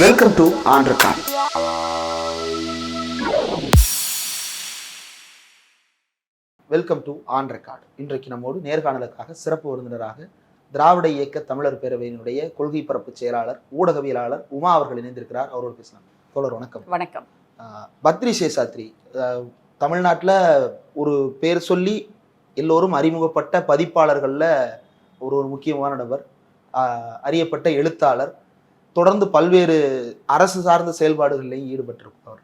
Welcome to record welcome to on record இன்றைக்கு நம்மோடு நேர்காணலுக்காக சிறப்பு விருந்தினராக திராவிட இயக்க தமிழர் பேரவையினுடைய கொள்கை பரப்பு செயலாளர் ஊடகவியலாளர் உமா அவர்கள் இணைந்திருக்கிறார். அவரோடு பேசலாம். தோழர் வணக்கம். வணக்கம். பத்ரி சேஷாத்ரி தமிழ்நாட்டில் ஒரு பேர் சொல்லி எல்லோரும் அறிமுகப்பட்ட பதிப்பாளர்களில் ஒரு ஒரு முக்கியமான நபர் அறியப்பட்ட எழுத்தாளர் தொடர்ந்து பல்வேறு அரசு சார்ந்த செயல்பாடுகளிலையும் ஈடுபட்டிருப்பவர்.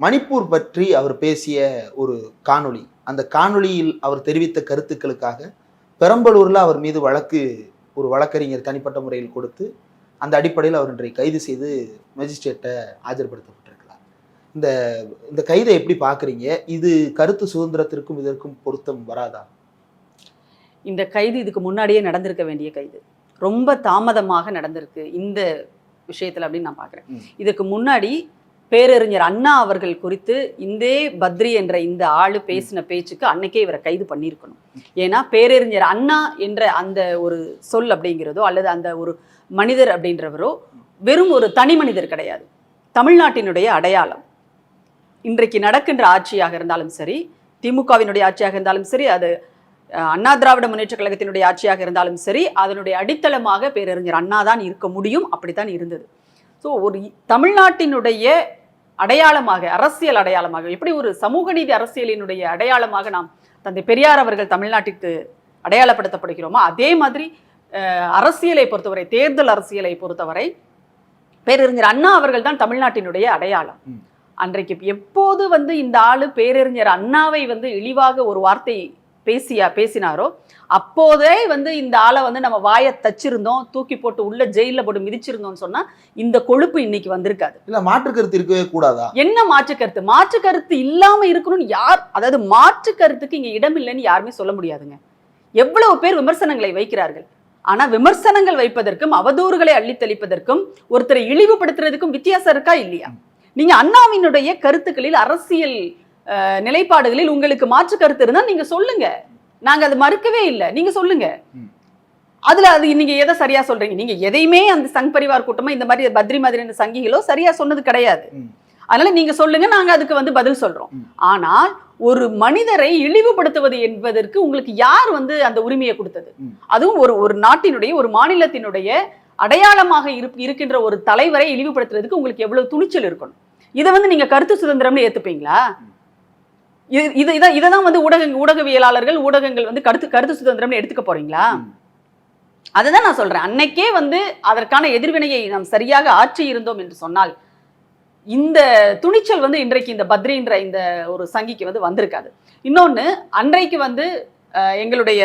மணிப்பூர் பற்றி அவர் பேசிய ஒரு காணொளி. அந்த காணொளியில் அவர் தெரிவித்த கருத்துக்களுக்காக பெரம்பலூரில் அவர் மீது வழக்கு ஒரு வழக்கறிஞர் தனிப்பட்ட முறையில் கொடுத்து அந்த அடிப்படையில் அவர் இன்றைக்கு கைது செய்து மேஜிஸ்ட்ரேட்டை ஆஜர்படுத்தப்பட்டிருக்கிறார். இந்த இந்த கைதை எப்படி பார்க்குறீங்க? இது கருத்து சுதந்திரத்திற்கும் இதற்கும் பொருத்தம் வராதா? இந்த கைது இதுக்கு முன்னாடியே நடந்திருக்க வேண்டிய கைது. ரொம்ப தாமதமாக நடந்திருக்கு இந்த விஷயத்துல அப்படின்னு நான் பார்க்குறேன். இதுக்கு முன்னாடி பேரறிஞர் அண்ணா அவர்கள் குறித்து இந்தே பத்ரி என்ற இந்த ஆளு பேசின பேச்சுக்கு அன்னைக்கே இவரை கைது பண்ணியிருக்கணும். ஏன்னா பேரறிஞர் அண்ணா என்ற அந்த ஒரு சொல் அப்படிங்கிறதோ அல்லது அந்த ஒரு மனிதர் அப்படின்றவரோ வெறும் ஒரு தனி மனிதர் கிடையாது. தமிழ்நாட்டினுடைய அடையாளம். இன்றைக்கு நடக்கின்ற ஆட்சியாக இருந்தாலும் சரி திமுகவினுடைய ஆட்சியாக இருந்தாலும் சரி அது அண்ணா திராவிட முன்னேற்ற கழகத்தினுடைய ஆட்சியாக இருந்தாலும் சரி அதனுடைய அடித்தளமாக பேரறிஞர் அண்ணா தான் இருக்க முடியும். அப்படித்தான் இருந்தது. ஸோ ஒரு தமிழ்நாட்டினுடைய அடையாளமாக அரசியல் அடையாளமாக எப்படி ஒரு சமூக நீதி அரசியலினுடைய அடையாளமாக நாம் தந்தை பெரியார் அவர்கள் தமிழ்நாட்டிற்கு அடையாளப்படுத்தப்படுகிறோமோ அதே மாதிரி அரசியலை பொறுத்தவரை தேர்தல் அரசியலை பொறுத்தவரை பேரறிஞர் அண்ணா அவர்கள் தான் தமிழ்நாட்டினுடைய அடையாளம். அன்றைக்கு எப்போது வந்து இந்த ஆளு பேரறிஞர் அண்ணாவை வந்து இழிவாக ஒரு வார்த்தை பேசியா பேசினாரோ அப்போதே வந்து இந்த ஆளை வந்து நம்ம வாயை தச்சிருந்தோம் தூக்கி போட்டு உள்ள ஜெயில போட்டு மிதிச்சிருந்தோம்னு சொன்னா இந்த கொழுப்பு இன்னைக்கு வந்திருக்காது. இல்லை மாற்று கருத்து இருக்கவே கூடாதா? என்ன மாற்று கருத்து? மாற்று கருத்து இல்லாம இருக்கணும்னு யார் அதாவது மாற்று கருத்துக்கு இங்க இடம் இல்லைன்னு யாருமே சொல்ல முடியாதுங்க. எவ்வளவு பேர் விமர்சனங்களை வைக்கிறார்கள். ஆனா விமர்சனங்கள் வைப்பதற்கும் அவதூறுகளை அள்ளித் தெளிப்பதற்கும் ஒருத்தரை இழிவுபடுத்துறதுக்கும் வித்தியாசம் இருக்கா இல்லையா? நீங்க அண்ணாவினுடைய கருத்துக்களில் அரசியல் நிலைப்பாடுகளில் உங்களுக்கு மாற்று கருத்து இருந்தா நீங்க சொல்லுங்க. நாங்க அதை மறுக்கவே இல்லை. நீங்க சொல்லுங்க. அதுல அது நீங்க எதை சரியா சொல்றீங்க? நீங்க எதையுமே அந்த சங் பரிவார் கூட்டமா இந்த மாதிரி பத்ரி மாதிரி இந்த சங்கிகளோ சரியா சொன்னது கிடையாது. அதனால நீங்க சொல்லுங்க நாங்க அதுக்கு வந்து பதில் சொல்றோம். ஆனால் ஒரு மனிதரை இழிவுபடுத்துவது என்பதற்கு உங்களுக்கு யார் வந்து அந்த உரிமையை கொடுத்தது. அதுவும் ஒரு ஒரு நாட்டினுடைய ஒரு மாநிலத்தினுடைய அடையாளமாக இரு- இருக்கின்ற ஒரு தலைவரை இழிவுபடுத்துறதுக்கு உங்களுக்கு எவ்வளவு துணிச்சல் இருக்கணும்? இதை வந்து நீங்க கருத்து சுதந்திரம்னு ஏத்துப்பீங்களா? இது இது இதான் இதை தான் வந்து ஊடக ஊடகவியலாளர்கள் ஊடகங்கள் வந்து கருத்து கருத்து சுதந்திரம்னு எடுத்துக்க போறீங்களா. அதுதான் நான் சொல்றேன் அன்னைக்கே வந்து அதற்கான எதிர்வினையை நாம் சரியாக ஆற்றி இருந்தோம் என்று சொன்னால் இந்த துணிச்சல் வந்து இன்றைக்கு இந்த பத்ரின்ற இந்த ஒரு சங்கிக்கு வந்து வந்திருக்காது இன்னொன்னு அன்றைக்கு வந்து எங்களுடைய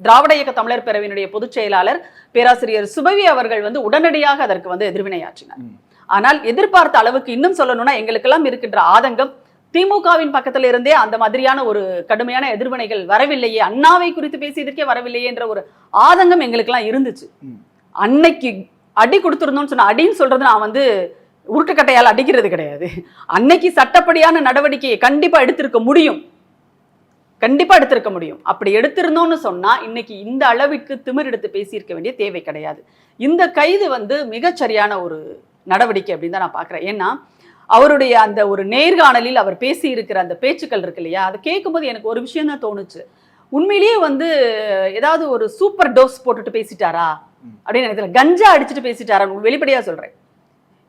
திராவிட இயக்க தமிழர் பேரவையினுடைய பொதுச் செயலாளர் பேராசிரியர் சுபவி அவர்கள் வந்து உடனடியாக அதற்கு வந்து எதிர்வினையாற்றினார். ஆனால் எதிர்பார்த்த அளவுக்கு இன்னும் சொல்லணும்னா எங்களுக்கெல்லாம் இருக்கின்ற ஆதங்கம் திமுகவின் பக்கத்துல இருந்தே அந்த மாதிரியான ஒரு கடுமையான எதிர்வினைகள் வரவில்லையே. அண்ணாவை குறித்து பேசியதற்கே வரவில்லையே என்ற ஒரு ஆதங்கம் எங்களுக்கெல்லாம் இருந்துச்சு. அன்னைக்கு அடி கொடுத்துருந்தோம்னு சொன்ன அடின்னு சொல்றது நான் வந்து உருட்டுக்கட்டையால் அடிக்கிறது கிடையாது. அன்னைக்கு சட்டப்படியான நடவடிக்கையை கண்டிப்பா எடுத்திருக்க முடியும். கண்டிப்பா எடுத்திருக்க முடியும். அப்படி எடுத்திருந்தோம்னு சொன்னா இன்னைக்கு இந்த அளவிற்கு திமிர் எடுத்து பேசியிருக்க வேண்டிய தேவை கிடையாது. இந்த கைது வந்து மிகச்சரியான ஒரு நடவடிக்கை அப்படின்னு தான் நான் பார்க்குறேன். ஏன்னா அவருடைய அந்த ஒரு நேர்காணலில் அவர் பேசி இருக்கிற அந்த பேச்சுக்கள் இருக்கு இல்லையா அதை கேட்கும்போது எனக்கு ஒரு விஷயம் தான் தோணுச்சு உண்மையிலேயே வந்து ஏதாவது ஒரு சூப்பர் டோஸ் போட்டுட்டு பேசிட்டாரா. அப்படின்னு எனக்கு. கஞ்சா அடிச்சுட்டு பேசிட்டாரா வெளிப்படையா சொல்றேன்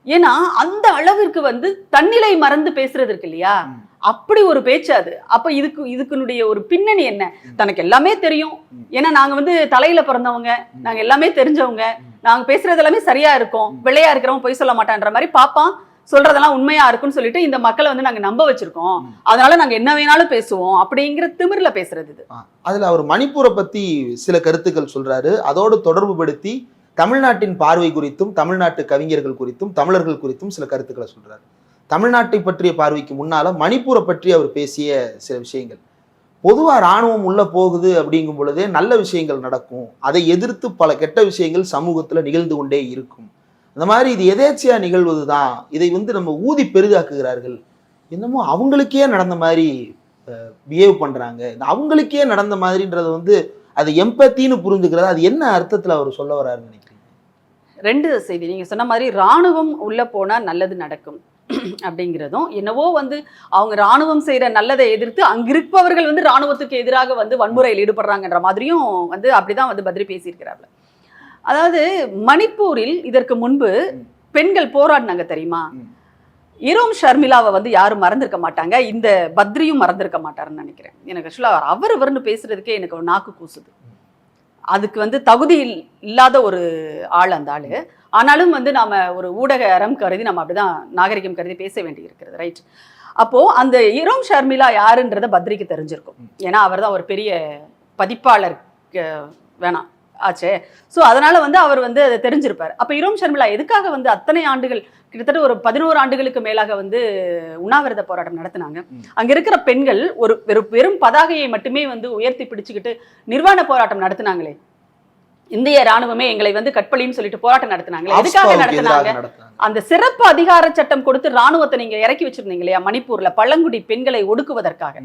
ஏன்னா அந்த அளவிற்கு வந்து தன்னிலை மறந்து பேசுறது இருக்கு இல்லையா. அப்படி ஒரு பேச்சு அது அப்ப இதுக்கு இதுக்குனுடைய ஒரு பின்னணி என்ன தனக்கு எல்லாமே தெரியும். ஏன்னா நாங்க வந்து தலையில பிறந்தவங்க. நாங்க எல்லாமே தெரிஞ்சவங்க. நாங்க பேசுறது எல்லாமே சரியா இருக்கும் ம். வெள்ளையா இருக்கிறவன் பொய் சொல்ல மாட்டான்ற மாதிரி பாப்பான் சொல்றதெல்லாம் உண்மையா இருக்கும்னு சொல்லிட்டு இந்த மக்களை வந்து நாங்க நம்ப வச்சிருக்கோம். அதனால நாங்க என்ன வேணாலும் பேசுவோம் அப்படிங்கிற திமிர்ல பேசுறது இது. அதுல அவர் மணிப்பூரை பத்தி சில கருத்துக்கள் சொல்றாரு. அதோடு தொடர்பு படுத்தி தமிழ்நாட்டின் பார்வை குறித்தும் தமிழ்நாட்டு கவிஞர்கள் குறித்தும் தமிழர்கள் குறித்தும் சில கருத்துக்களை சொல்றாரு. தமிழ்நாட்டை பற்றிய பார்வைக்கு முன்னால மணிப்பூரை பற்றி அவர் பேசிய சில விஷயங்கள். பொதுவா ராணுவம் உள்ள போகுது அப்படிங்கும் பொழுதே நல்ல விஷயங்கள் நடக்கும். அதை எதிர்த்து பல கெட்ட விஷயங்கள் சமூகத்துல நிகழ்ந்து கொண்டே இருக்கும். அந்த மாதிரி இது எதேச்சியாக நிகழ்வது தான் இதை வந்து நம்ம ஊதி பெரிதாக்குகிறார்கள். என்னமோ அவங்களுக்கே நடந்த மாதிரி பிஹேவ் பண்ணுறாங்க இந்த அவங்களுக்கே நடந்த மாதிரின்றது வந்து அது எம்பத்தின்னு புரிஞ்சுக்கிறது அது என்ன அர்த்தத்தில் அவர் சொல்ல வர்றாருன்னு நினைக்கிறீங்க? ரெண்டு செய்தி. நீங்கள் சொன்ன மாதிரி ராணுவம் உள்ளே போனால் நல்லது நடக்கும் அப்படிங்கிறதும் என்னவோ வந்து அவங்க ராணுவம் செய்கிற நல்லதை எதிர்த்து அங்கிருப்பவர்கள் வந்து ராணுவத்துக்கு எதிராக வந்து வன்முறையில் ஈடுபடுறாங்கன்ற மாதிரியும் வந்து அப்படிதான் வந்து பத்ரி பேசியிருக்கிறாப்ல. அதாவது மணிப்பூரில் இதற்கு முன்பு பெண்கள் போராடினாங்க தெரியுமா. இரோம் ஷர்மிளாவை வந்து யாரும் மறந்திருக்க மாட்டாங்க. இந்த பத்ரியும் மறந்திருக்க மாட்டாருன்னு நினைக்கிறேன். எனக்கு ஆக்சுவலாக அவர் இவர்னு பேசுறதுக்கே எனக்கு ஒரு நாக்கு கூசுது. அதுக்கு வந்து தகுதி இல்- இல்லாத ஒரு ஆள் அந்த ஆளு. ஆனாலும் வந்து நாம ஒரு ஊடக அறம் கருதி நம்ம அப்படிதான் நாகரிகம் கருதி பேச வேண்டி இருக்கிறது ரைட். அப்போ அந்த இரோம் ஷர்மிளா யாருன்றத பத்ரிக்கு தெரிஞ்சிருக்கும். ஏன்னா அவர் தான் ஒரு பெரிய பதிப்பாளர் வேணாம். ஆச்சே. ஸோ அதனால வந்து அவர் வந்து அதை தெரிஞ்சிருப்பார். அப்போ இரோம் ஷர்மிளா எதுக்காக வந்து அத்தனை ஆண்டுகள் கிட்டத்தட்ட ஒரு பதினோரு ஆண்டுகளுக்கு மேலாக வந்து உண்ணாவிரத போராட்டம் நடத்தினாங்க. அங்க இருக்கிற பெண்கள் ஒரு வெறும் வெறும் பதாகையை மட்டுமே வந்து உயர்த்தி பிடிச்சுக்கிட்டு நிர்வாண போராட்டம் நடத்தினாங்களே. இந்திய ராணுவமே எங்களை வந்து கற்பழின்னு சொல்லிட்டு போராட்டம் நடத்தினாங்களே. எதுக்காக நடத்தினாங்க? அந்த சிறப்பு அதிகார சட்டம் கொடுத்து ராணுவத்தை நீங்க இறக்கி வச்சிருந்தீங்க இல்லையா? மணிப்பூர்ல பழங்குடி பெண்களை ஒடுக்குவதற்காக.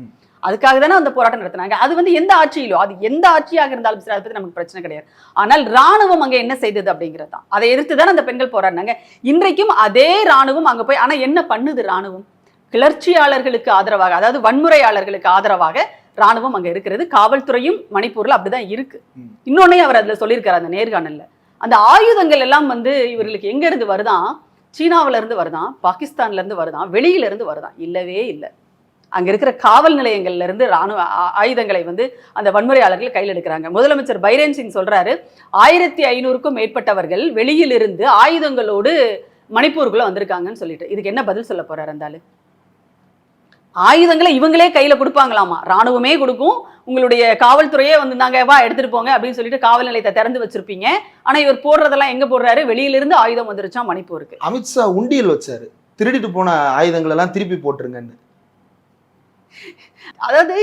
அதுக்காக தானே அந்த போராட்டம் நடத்தினாங்க. அது வந்து எந்த ஆட்சியிலோ அது எந்த ஆட்சியாக இருந்தாலும் சரி அதை பத்தி நமக்கு பிரச்சனை கிடையாது. ஆனால் ராணுவம் அங்க என்ன செய்தது அப்படிங்கிறது தான். அதை எதிர்த்து தானே அந்த பெண்கள் போராடினாங்க. இன்றைக்கும் அதே ராணுவம் அங்க போய் ஆனா என்ன பண்ணுது ராணுவம் கிளர்ச்சியாளர்களுக்கு ஆதரவாக அதாவது வன்முறையாளர்களுக்கு ஆதரவாக ராணுவம் அங்க இருக்கிறது. காவல்துறையும் மணிப்பூர்ல அப்படிதான் இருக்கு. இன்னொன்னே அவர் அதுல சொல்லியிருக்காரு அந்த நேர்காணல்ல. அந்த ஆயுதங்கள் எல்லாம் வந்து இவர்களுக்கு எங்க இருந்து வருதான்? சீனாவுல இருந்து வருதான் பாகிஸ்தான்ல இருந்து வருதான் வெளியில இருந்து வருதான். இல்லவே இல்லை. அங்கே இருக்கிற காவல் நிலையங்கள்ல இருந்து ராணுவ ஆ- ஆயுதங்களை வந்து அந்த வன்முறையாளர்கள் கையில் எடுக்கிறாங்க. முதலமைச்சர் பைரேன் சிங் சொல்றாரு ஆயிரத்தி ஐநூறுக்கும் மேற்பட்டவர்கள் வெளியிலிருந்து ஆயுதங்களோடு மணிப்பூருக்குள்ள வந்திருக்காங்கன்னு சொல்லிட்டு. இதுக்கு என்ன பதில் சொல்ல போறாரு இருந்தாலும் ஆயுதங்களை இவங்களே கையில கொடுப்பாங்களாமா? ராணுவமே கொடுக்கும். உங்களுடைய காவல்துறையே வந்து நாங்க வா எடுத்துட்டு போங்க அப்படின்னு சொல்லிட்டு காவல் நிலையத்தை திறந்து வச்சிருப்பீங்க. ஆனா இவர் போடுறதெல்லாம் எங்க போடுறாரு? வெளியிலிருந்து ஆயுதம் வந்துருச்சாம் மணிப்பூருக்கு? அமித்ஷா உண்டியல் வச்சாரு. திருடிட்டு போன ஆயுதங்கள் எல்லாம் திருப்பி போட்டுருங்கன்னு. அதாவது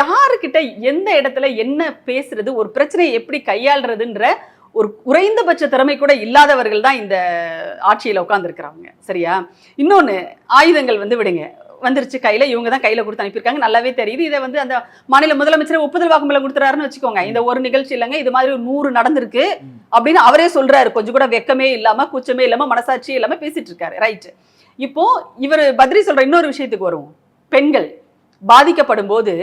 யாருக்கிட்ட எந்த இடத்துல என்ன பேசுறது ஒரு பிரச்சனையை எப்படி கையாளுறதுன்ற ஒரு குறைந்தபட்ச திறமை கூட இல்லாதவர்கள் தான் இந்த ஆட்சியில் உட்காந்துருக்குறாங்க சரியா? இன்னொன்று ஆயுதங்கள் வந்து விடுங்க. வந்துருச்சு கையில் இவங்க தான் கையில் கொடுத்து அனுப்பியிருக்காங்க. நல்லாவே தெரியுது. இதை வந்து அந்த மாநில முதலமைச்சர் ஒப்புதல் வாக்குமூலம் கொடுத்துறாருன்னு வச்சுக்கோங்க. இந்த ஒரு நிகழ்ச்சி இல்லைங்க இது மாதிரி ஒரு நூறு நடந்திருக்கு அப்படின்னு அவரே சொல்கிறாரு கொஞ்சம் கூட வெக்கமே இல்லாமல் கூச்சமே இல்லாமல் மனசாட்சி இல்லாமல் பேசிட்டு இருக்காரு. ரைட்டு இப்போ இவர் பத்ரி சொல்கிற இன்னொரு விஷயத்துக்கு வருவோம். பெண்கள். பாதிக்கப்படும் போது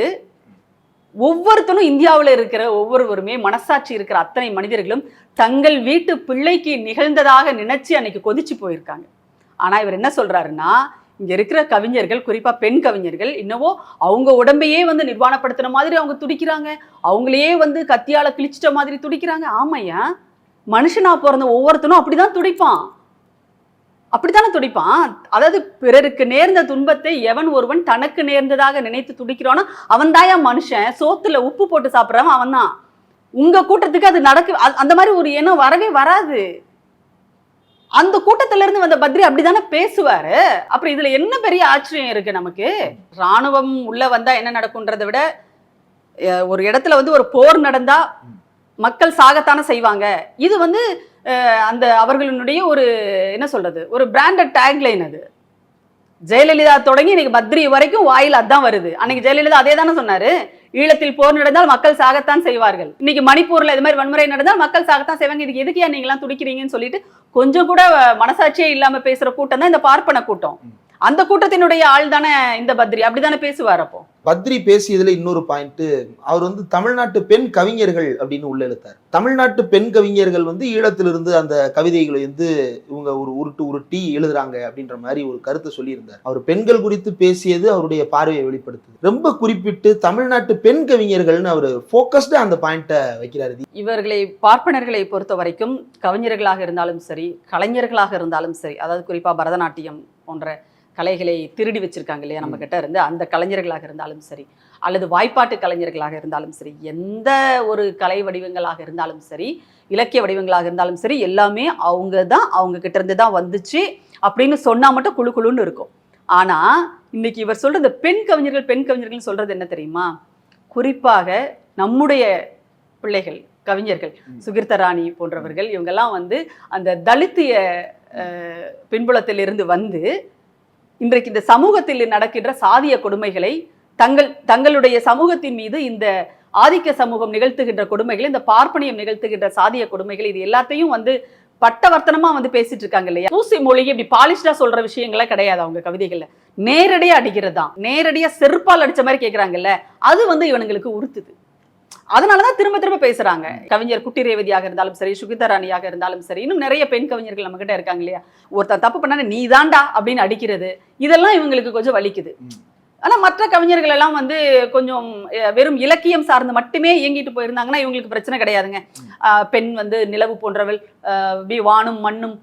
ஒவ்வொருத்தனும் இந்தியாவில் இருக்கிற ஒவ்வொருவருமே மனசாட்சி இருக்கிற அத்தனை மனிதர்களும் தங்கள் வீட்டு பிள்ளைக்கு நிகழ்ந்ததாக நினைச்சு அன்னைக்கு கொதிச்சு போயிருக்காங்க. ஆனால் இவர் என்ன சொல்றாருன்னா இங்கே இருக்கிற கவிஞர்கள் குறிப்பாக பெண் கவிஞர்கள் இன்னவோ அவங்க உடம்பையே வந்து நிர்வாணப்படுத்துன மாதிரி அவங்க துடிக்கிறாங்க. அவங்களையே வந்து கத்தியால கிழிச்சிட்ட மாதிரி துடிக்கிறாங்க. ஆமையா மனுஷனா பிறந்த ஒவ்வொருத்தனும் அப்படிதான் துடிப்பான். அப்படித்தானே துடிப்பான்? அதாவது பிறருக்கு நேர்ந்த துன்பத்தை எவன் ஒருவன் தனக்கு நேர்ந்ததாக நினைத்து துடிக்கிறானோ அவன் தாயா மனுஷன்? சோத்துல உப்பு போட்டு சாப்பிட்றவன் அவன் தான் உங்க கூட்டத்துக்கு அது நடக்கு அந்த மாதிரி ஒரு எண்ணம் வரவே வராது. அந்த கூட்டத்துல இருந்து வந்த பத்ரி அப்படிதானே பேசுவாரு? அப்புறம் இதுல என்ன பெரிய ஆச்சரியம் இருக்கு நமக்கு? ராணுவம் உள்ள வந்தா என்ன நடக்கும்ன்றதை விட ஒரு இடத்துல வந்து ஒரு போர் நடந்தா மக்கள் சாகத்தானே செய்வாங்க. இது வந்து அந்த அவர்களினுடைய ஒரு என்ன சொல்றது ஒரு பிராண்டட் டேக்லைன் அது. ஜெயலலிதா தொடங்கி இன்னைக்கு பத்ரி வரைக்கும் வாயில் அதான் வருது. அன்னைக்கு ஜெயலலிதா அதே தானே சொன்னாரு? ஈழத்தில் போர் நடந்தால் மக்கள் சாகத்தான் செய்வார்கள். இன்னைக்கு மணிப்பூர்ல இது மாதிரி வன்முறை நடந்தால் மக்கள் சாகத்தான் செய்வாங்க. இதுக்கு எதுக்கு நீங்க எல்லாம் துடிக்கிறீங்கன்னு சொல்லிட்டு கொஞ்சம் கூட மனசாட்சியே இல்லாம பேசுற கூட்டம் தான் இந்த பார்ப்பன கூட்டம். அந்த கூட்டத்தினுடைய ஆள் தானே இந்த பத்ரி. அப்படிதானே பேசுவார் அப்போ? பத்ரி பேசியதுல இன்னொரு பாயிண்ட் அவர் வந்து தமிழ்நாட்டு பெண் கவிஞர்கள் அப்படின்னு உள்ள இழுத்தார் தமிழ்நாட்டு பெண் கவிஞர்கள் வந்து ஈழத்திலிருந்து அந்த கவிதைகளை வந்து இவங்க ஒரு உருட்டு உருட்டி எழுதுறாங்க அப்படின்ற மாதிரி ஒரு கருத்தை சொல்லியிருந்தார். அவர் பெண்கள் குறித்து பேசியது அவருடைய பார்வையை வெளிப்படுத்துது. ரொம்ப குறிப்பிட்டு தமிழ்நாட்டு பெண் கவிஞர்கள்னு அவர் ஃபோக்கஸ்டா அந்த பாயிண்ட்டை வைக்கிறாரு. இவர்களை பார்ப்பனர்களை பொறுத்த வரைக்கும் கவிஞர்களாக இருந்தாலும் சரி கலைஞர்களாக இருந்தாலும் சரி அதாவது குறிப்பா பரதநாட்டியம் போன்ற கலைகளை திருடி வச்சிருக்காங்க இல்லையா நம்ம கிட்ட இருந்து? அந்த கலைஞர்களாக இருந்தாலும் சரி அல்லது வாய்ப்பாட்டு கலைஞர்களாக இருந்தாலும் சரி எந்த ஒரு கலை வடிவங்களாக இருந்தாலும் சரி இலக்கிய வடிவங்களாக இருந்தாலும் சரி எல்லாமே அவங்க தான் அவங்க கிட்ட இருந்து தான் வந்துச்சு அப்படின்னு சொன்னா மட்டும் குழு குழுன்னு இருக்கும். ஆனா இன்னைக்கு இவர் சொல்ற இந்த பெண் கவிஞர்கள் பெண் கவிஞர்கள் சொல்றது என்ன தெரியுமா? குறிப்பாக நம்முடைய பிள்ளைகள் கவிஞர்கள் ம். சுகிர்த ராணி போன்றவர்கள் இவங்கெல்லாம் வந்து அந்த தலித்திய அஹ், பின்புலத்தில் இருந்து வந்து இன்றைக்கு இந்த சமூகத்தில் நடக்கின்ற சாதிய கொடுமைகளை தங்கள் தங்களுடைய சமூகத்தின் மீது இந்த ஆதிக்க சமூகம் நிகழ்த்துகின்ற கொடுமைகள் இந்த பார்ப்பனியம் நிகழ்த்துகின்ற சாதிய கொடுமைகள் இது எல்லாத்தையும் வந்து பட்டவர்த்தனமா வந்து பேசிட்டு இருக்காங்க இல்லையா? தூசி மொழி இப்படி பாலிஷ்டா சொல்ற விஷயங்களே கிடையாது அவங்க கவிதைகள்ல. நேரடியா அடிக்கிறது தான் நேரடியா செருப்பால் அடிச்ச மாதிரி கேக்குறாங்கல்ல. அது வந்து இவனுங்களுக்கு உறுத்துது. அதனாலதான் திரும்ப திரும்ப பேசுறாங்க. கவிஞர் குட்டி ரேவதியாக இருந்தாலும் சரி சுகிதா ராணியாக இருந்தாலும் சரி இன்னும் நிறைய பெண் கவிஞர்கள் நம்ம கிட்ட இருக்காங்க இல்லையா? ஒருத்தன் தப்பு பண்ணா நீ தாண்டா அப்படின்னு அடிக்கிறது இதெல்லாம் இவங்களுக்கு கொஞ்சம் வலிக்குது. ம். ஆனா மற்ற கவிஞர்கள் எல்லாம் வந்து கொஞ்சம் வெறும் இலக்கியம் சார்ந்து மட்டுமே இயங்கிட்டு போயிருந்தாங்கன்னா இவங்களுக்கு பிரச்சனை கிடையாதுங்க. பெண் வந்து நிலவு போன்றவள் வானும் மண்ணும்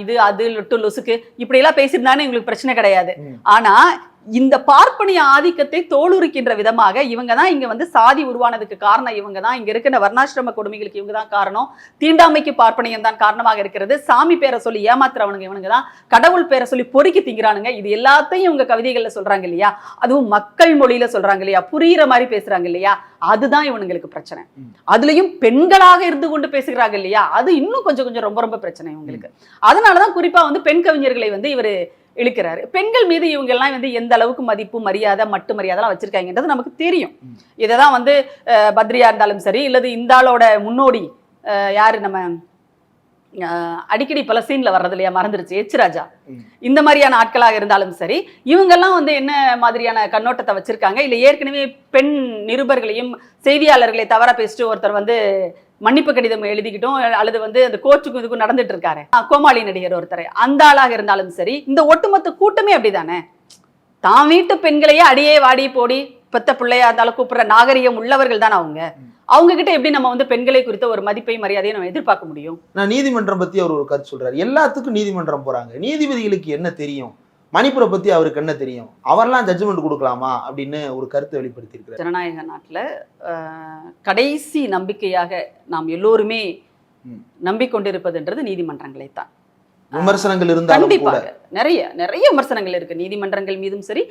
இது அது லொட்டு லொசுக்கு இப்படி எல்லாம் பேசியிருந்தானே இவங்களுக்கு பிரச்சனை கிடையாது. ம். ஆனா இந்த பார்ப்பனிய ஆதிக்கத்தை தோலுரிக்கின்ற விதமாக இவங்க தான் இங்க வந்து சாதி உருவானதுக்கு காரணம். இவங்க தான் இங்க இருக்கிற வர்ணாசிரம கொடுமைகளுக்கு இவங்க தான் காரணம். தீண்டாமைக்கு பார்ப்பனியம் தான் காரணமாக இருக்கிறது. சாமி பேரை சொல்லி ஏமாத்துறவனுங்க இவனுங்க தான் கடவுள் பேரை சொல்லி பொறுக்கி திங்கிறானுங்க. இது எல்லாத்தையும் இவங்க கவிதைகள்ல சொல்றாங்க இல்லையா? அதுவும் மக்கள் மொழியில சொல்றாங்க இல்லையா? புரியுற மாதிரி பேசுறாங்க இல்லையா? அதுதான் இவனுங்களுக்கு பிரச்சனை. அதுலயும் பெண்களாக இருந்து கொண்டு பேசுகிறாங்க இல்லையா? அது இன்னும் கொஞ்சம் கொஞ்சம் ரொம்ப ரொம்ப பிரச்சனை இவங்களுக்கு. அதனாலதான் குறிப்பா வந்து பெண் கவிஞர்களை வந்து இவர் இழுக்கிறாரு. பெண்கள் மீது இவங்க எல்லாம் வந்து எந்த அளவுக்கு மதிப்பு மரியாதை மட்டு மரியாதைலாம் வச்சிருக்காங்கன்றது நமக்கு தெரியும். ம். இததான் வந்து பத்ரியா இருந்தாலும் சரி இல்லது இந்த ஆளோட முன்னோடி யாரு நம்ம அடிக்கடி பல சீன்ல வர்றது இல்லையா? மறந்துருச்சு. எச் ராஜா. ம். இந்த மாதிரியான ஆட்களாக இருந்தாலும் சரி இவங்கெல்லாம் வந்து என்ன மாதிரியான கண்ணோட்டத்தை வச்சிருக்காங்க? இல்ல ஏற்கனவே பெண் நிருபர்களையும் செய்தியாளர்களை தவறா பேசிட்டு ஒருத்தர் வந்து மன்னிப்பு கடிதம் எழுதிக்கிட்டும் அல்லது வந்து அந்த கோச்சுக்கும் இதுக்கும் நடந்துட்டு இருக்காரு. ஆ, கோமாளி நடிகர் ஒருத்தர். அந்த ஆளாக இருந்தாலும் சரி இந்த ஒட்டுமொத்த கூட்டமே அப்படிதானே? தான் வீட்டு பெண்களையே அடியே வாடி போடி பெத்த பிள்ளையா இருந்தாலும் கூப்பிடுற நாகரிகம் உள்ளவர்கள் தானே அவங்க? அவங்க கிட்ட எப்படி நம்ம வந்து பெண்களை குறித்த ஒரு மதிப்பை மரியாதையை நம்ம எதிர்பார்க்க முடியும்? நான் நீதிமன்றம் பத்தி அவர் ஒரு கருத்து சொல்றாரு. எல்லாத்துக்கும் நீதிமன்றம் போறாங்க. நீதிபதிகளுக்கு என்ன தெரியும்? மணிப்புரை பத்தி அவருக்கு என்ன தெரியும்? அவர்லாம் ஜட்ஜ்மெண்ட் கொடுக்கலாமா? அப்படின்னு ஒரு கருத்தை வெளிப்படுத்தியிருக்கிறார். ஜனநாயக நாட்டுல கடைசி நம்பிக்கையாக நாம் எல்லோருமே. நம்பிக்கொண்டிருப்பதுன்றது நீதிமன்றங்களை தான். விமர்சனங்கள் இருந்தாலும் கூட. கண்டிப்பாக. நிறைய நிறைய விமர்சனங்கள் இருக்கு. நீதிமன்றங்கள் மீதும் சரி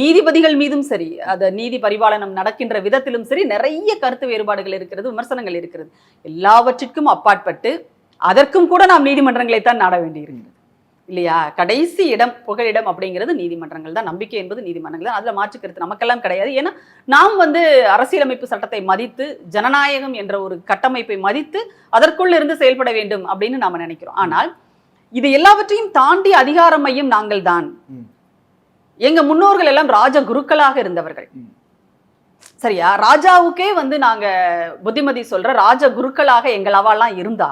நீதிபதிகள் மீதும் சரி அத நீதி பரிபாலனம் நடக்கின்ற விதத்திலும் சரி நிறைய கருத்து வேறுபாடுகள் இருக்கிறது விமர்சனங்கள் இருக்கிறது. எல்லாவற்றிற்கும் அப்பாற்பட்டு அதற்கும் கூட நாம் நீதிமன்றங்களை தான் நாட வேண்டியிருக்கிறது. இல்லையா? கடைசி இடம் புகலிடம் அப்படிங்கிறது நீதிமன்றங்கள் தான். நம்பிக்கை என்பது நீதிமன்றங்கள் தான். அதுல மாற்று கருத்து நமக்கெல்லாம் கிடையாது. ஏன்னா நாம் வந்து அரசியலமைப்பு சட்டத்தை மதித்து ஜனநாயகம் என்ற ஒரு கட்டமைப்பை மதித்து அதற்குள் இருந்து செயல்பட வேண்டும் அப்படின்னு நாம நினைக்கிறோம். ஆனால் இது எல்லாவற்றையும் தாண்டி அதிகார மையம் நாங்கள் தான். எங்க முன்னோர்கள் எல்லாம் ராஜ குருக்களாக இருந்தவர்கள். சரியா? ராஜாவுக்கே வந்து நாங்க புத்திமதி சொல்ற ராஜ குருக்களாக எங்கள் அவாலாம் இருந்தா.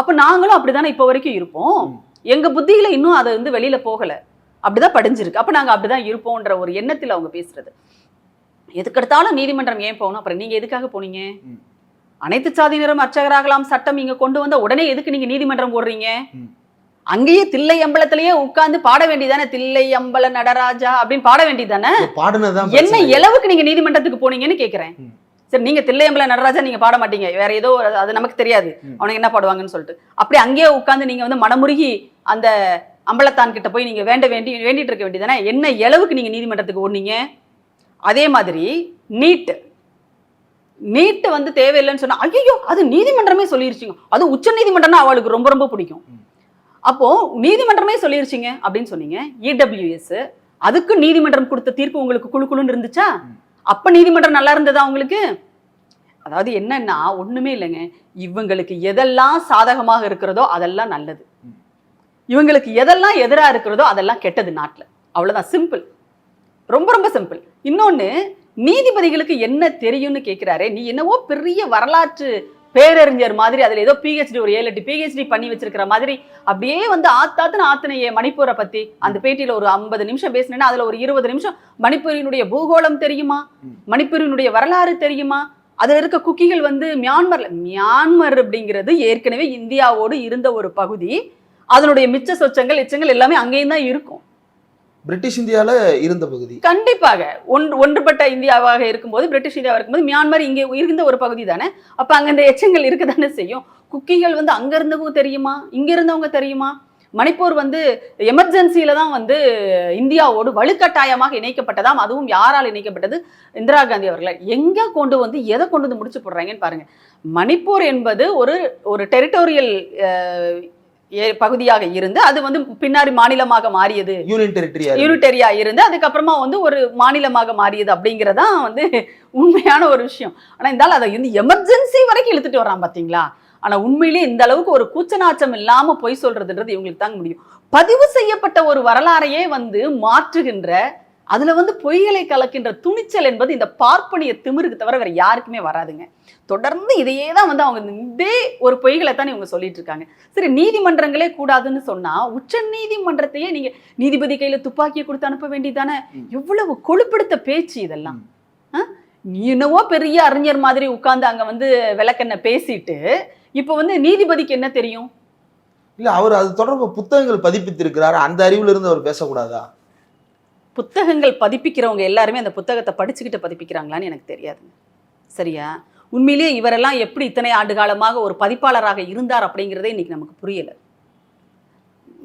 அப்ப நாங்களும் அப்படிதானே இப்ப வரைக்கும் இருப்போம்? ம். எங்க புத்தியில இன்னும் அது வந்து வெளியில போகல அப்படிதான் படிஞ்சிருக்கு அப்ப நாங்க அப்படிதான் இருப்போம்ன்ற ஒரு எண்ணத்துல அவங்க பேசுறது எதுக்கெடுத்தாலும் நீதிமன்றம் ஏன் போகணும் அப்புறம் நீங்க எதுக்காக போனீங்க. அனைத்து சாதியினரும் அர்ச்சகராகலாம் சட்டம் இங்க கொண்டு வந்த உடனே எதுக்கு நீங்க நீதிமன்றம் போடுறீங்க. அங்கேயே தில்லை அம்பலத்திலேயே உட்கார்ந்து பாட வேண்டியதானே தில்லை அம்பல நடராஜா அப்படின்னு பாட வேண்டியதானே என்ன. இளவுக்கு நீங்க நீதிமன்றத்துக்கு போனீங்கன்னு கேக்குறேன். சரி நீங்க தில்லையம்பல நடராஜா நீங்க பாட மாட்டீங்க. வேற ஏதோ அது நமக்கு தெரியாது. அவனுக்கு என்ன பாடுவாங்கன்னு சொல்லிட்டு. அப்படி அங்கேயே உட்கார்ந்து நீங்க வந்து மனமுருகி அந்த அம்பலத்தான் கிட்ட போய் நீங்க வேண்ட வேண்டி வேண்டிட்டு இருக்க வேண்டியதானே என்ன இளவுக்கு நீங்க நீதிமன்றத்துக்கு ஓடுனீங்க? அதே மாதிரி நீட். நீட் வந்து தேவையில்லைன்னு சொன்னா ஐயோ அது நீதிமன்றமே சொல்லிருச்சுங்க. அது உச்ச நீதிமன்றம்னா அவளுக்கு ரொம்ப ரொம்ப பிடிக்கும். அப்போ நீதிமன்றமே சொல்லிருச்சுங்க அப்படின்னு சொன்னீங்க. இடபிள்யூஎஸ் அதுக்கு நீதிமன்றம் கொடுத்த தீர்ப்பு உங்களுக்கு குழு குழுன்னு இருந்துச்சா. அப்ப நீதிமன்றம் நல்லா இருந்ததா உங்களுக்கு? அதாவது என்னன்னா ஒண்ணுமே இல்லைங்க. இவங்களுக்கு எதெல்லாம் சாதகமாக இருக்கிறதோ அதெல்லாம் நல்லது. இவங்களுக்கு எதெல்லாம் எதிராக இருக்கிறதோ அதெல்லாம் கெட்டது நாட்டில். அவ்வளோதான் சிம்பிள் ரொம்ப ரொம்ப சிம்பிள் இன்னொன்று நீதிபதிகளுக்கு என்ன தெரியும்னு கேட்குறாரு நீ என்னவோ பெரிய வரலாற்று பேரறிஞர் மாதிரி அதுல ஏதோ பிஹெச்டி ஒரு ஏழு எட்டு பிஹெச்டி பண்ணி வச்சிருக்கிற மாதிரி அப்படியே வந்து ஆத்தாத்துன்னு ஆத்தனையே மணிப்பூரை பத்தி அந்த பேட்டியில ஒரு ஐம்பது நிமிஷம் பேசினேன்னா அதுல ஒரு இருபது நிமிஷம் மணிப்பூரினுடைய பூகோளம் தெரியுமா. மணிப்பூரினுடைய வரலாறு தெரியுமா? அதுல இருக்க குக்கிகள் வந்து மியான்மர்ல மியான்மர் அப்படிங்கிறது ஏற்கனவே இந்தியாவோடு இருந்த ஒரு பகுதி. அதனுடைய மிச்ச சொச்சங்கள் எச்சங்கள் எல்லாமே அங்கேயும் தான் இருக்கும். பிரிட்டிஷ் இந்தியால இருந்த பகுதி. கண்டிப்பாக. ஒன்று ஒன்றுபட்ட இந்தியாவாக இருக்கும்போது பிரிட்டிஷ் இந்தியாவாக இருக்கும்போது மியான்மர் இங்கே இருந்த ஒரு பகுதி தானே? அப்போ அங்கே இந்த எச்சங்கள் இருக்க தானே செய்யும்? குக்கிகள் வந்து அங்கே இருந்தவங்க தெரியுமா? இங்கே இருந்தவங்க தெரியுமா? மணிப்பூர் வந்து எமர்ஜென்சியில தான் வந்து இந்தியாவோடு வலுக்கட்டாயமாக இணைக்கப்பட்டதாம். அதுவும் யாரால் இணைக்கப்பட்டது? இந்திரா காந்தி அவர்களை. எங்கே கொண்டு வந்து எதை கொண்டு வந்து முடிச்சு போடுறாங்கன்னு பாருங்க. மணிப்பூர் என்பது ஒரு ஒரு டெரிட்டோரியல் பகுதியாக இருந்து அது வந்து பின்னாடி மாநிலமாக மாறியது. யூனிட்டரியா இருந்து. அதுக்கப்புறமா வந்து ஒரு மாநிலமாக மாறியது அப்படிங்கறதான் வந்து உண்மையான ஒரு விஷயம். ஆனா இருந்தாலும் அதை வந்து எமர்ஜென்சி வரைக்கும் இழுத்துட்டு வர்றான் பாத்தீங்களா? ஆனா உண்மையிலேயே இந்த அளவுக்கு ஒரு கூச்சநாச்சம் இல்லாம பொய் சொல்றதுன்றது இவங்களுக்கு தாங்க முடியும். பதிவு செய்யப்பட்ட ஒரு வரலாறையே வந்து மாற்றுகின்ற அதுல வந்து பொய்களை கலக்கின்ற துணிச்சல் என்பது இந்த பார்ப்பனிய திமிருக்கு தவிர வேற யாருக்குமே வராதுங்க. தொடர்ந்து இதையே தான் வந்து அவங்க இதே ஒரு பொய்களை தான் இவங்க சொல்லிட்டு இருக்காங்க. சரி நீதிமன்றங்களே கூடாதுன்னு சொன்னா உச்ச நீதிமன்றத்தையே நீங்க நீதிபதி கையில துப்பாக்கியை கொடுத்து அனுப்ப வேண்டியதானே. எவ்வளவு கொழுப்படுத்த பேச்சு இதெல்லாம். என்னவோ பெரிய அறிஞர் மாதிரி உட்கார்ந்து அங்க வந்து விளக்கெண்ண பேசிட்டு இப்போ வந்து நீதிபதிக்கு என்ன தெரியும்? இல்ல அவர் அது தொடர்பு புத்தகங்கள் பதிப்பித்திருக்கிறார். அந்த அறிவுல இருந்து அவர் பேசக்கூடாதா? புத்தகங்கள் பதிப்பிக்கிறவங்க எல்லாருமே அந்த புத்தகத்தை படிச்சுக்கிட்டு பதிப்பிக்கிறாங்களான்னு எனக்கு தெரியாதுங்க. சரியா? உண்மையிலேயே இவரெல்லாம் எப்படி இத்தனை ஆண்டு காலமாக ஒரு பதிப்பாளராக இருந்தார் அப்படிங்கிறதே இன்றைக்கி நமக்கு புரியலை.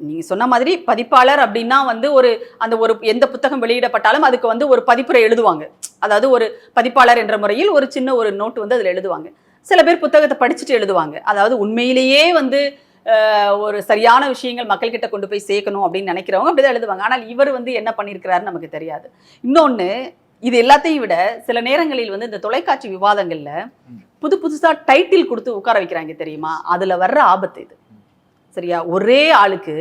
நீங்கள் சொன்ன மாதிரி பதிப்பாளர் அப்படின்னா வந்து ஒரு அந்த ஒரு எந்த புத்தகம் வெளியிடப்பட்டாலும் அதுக்கு வந்து ஒரு பதிப்புரை எழுதுவாங்க. அதாவது ஒரு பதிப்பாளர் என்ற முறையில் ஒரு சின்ன ஒரு நோட் வந்து அதில் எழுதுவாங்க. சில பேர் புத்தகத்தை படிச்சுட்டு எழுதுவாங்க. அதாவது உண்மையிலேயே வந்து ஒரு சரியான விஷயங்கள் மக்கள்கிட்ட கொண்டு போய் சேர்க்கணும் அப்படின்னு நினைக்கிறவங்க அப்படிதான் எழுதுவாங்க. ஆனால் இவர் வந்து என்ன பண்ணியிருக்கிறாருன்னு நமக்கு தெரியாது. இன்னொன்று இது எல்லாத்தையும் விட சில நேரங்களில் வந்து இந்த தொலைக்காட்சி விவாதங்கள்ல. புது புதுசா டைட்டில் கொடுத்து உட்கார வைக்கிறாங்க தெரியுமா அதுல வர்ற ஆபத்து இது சரியா ஒரே ஆளுக்கு.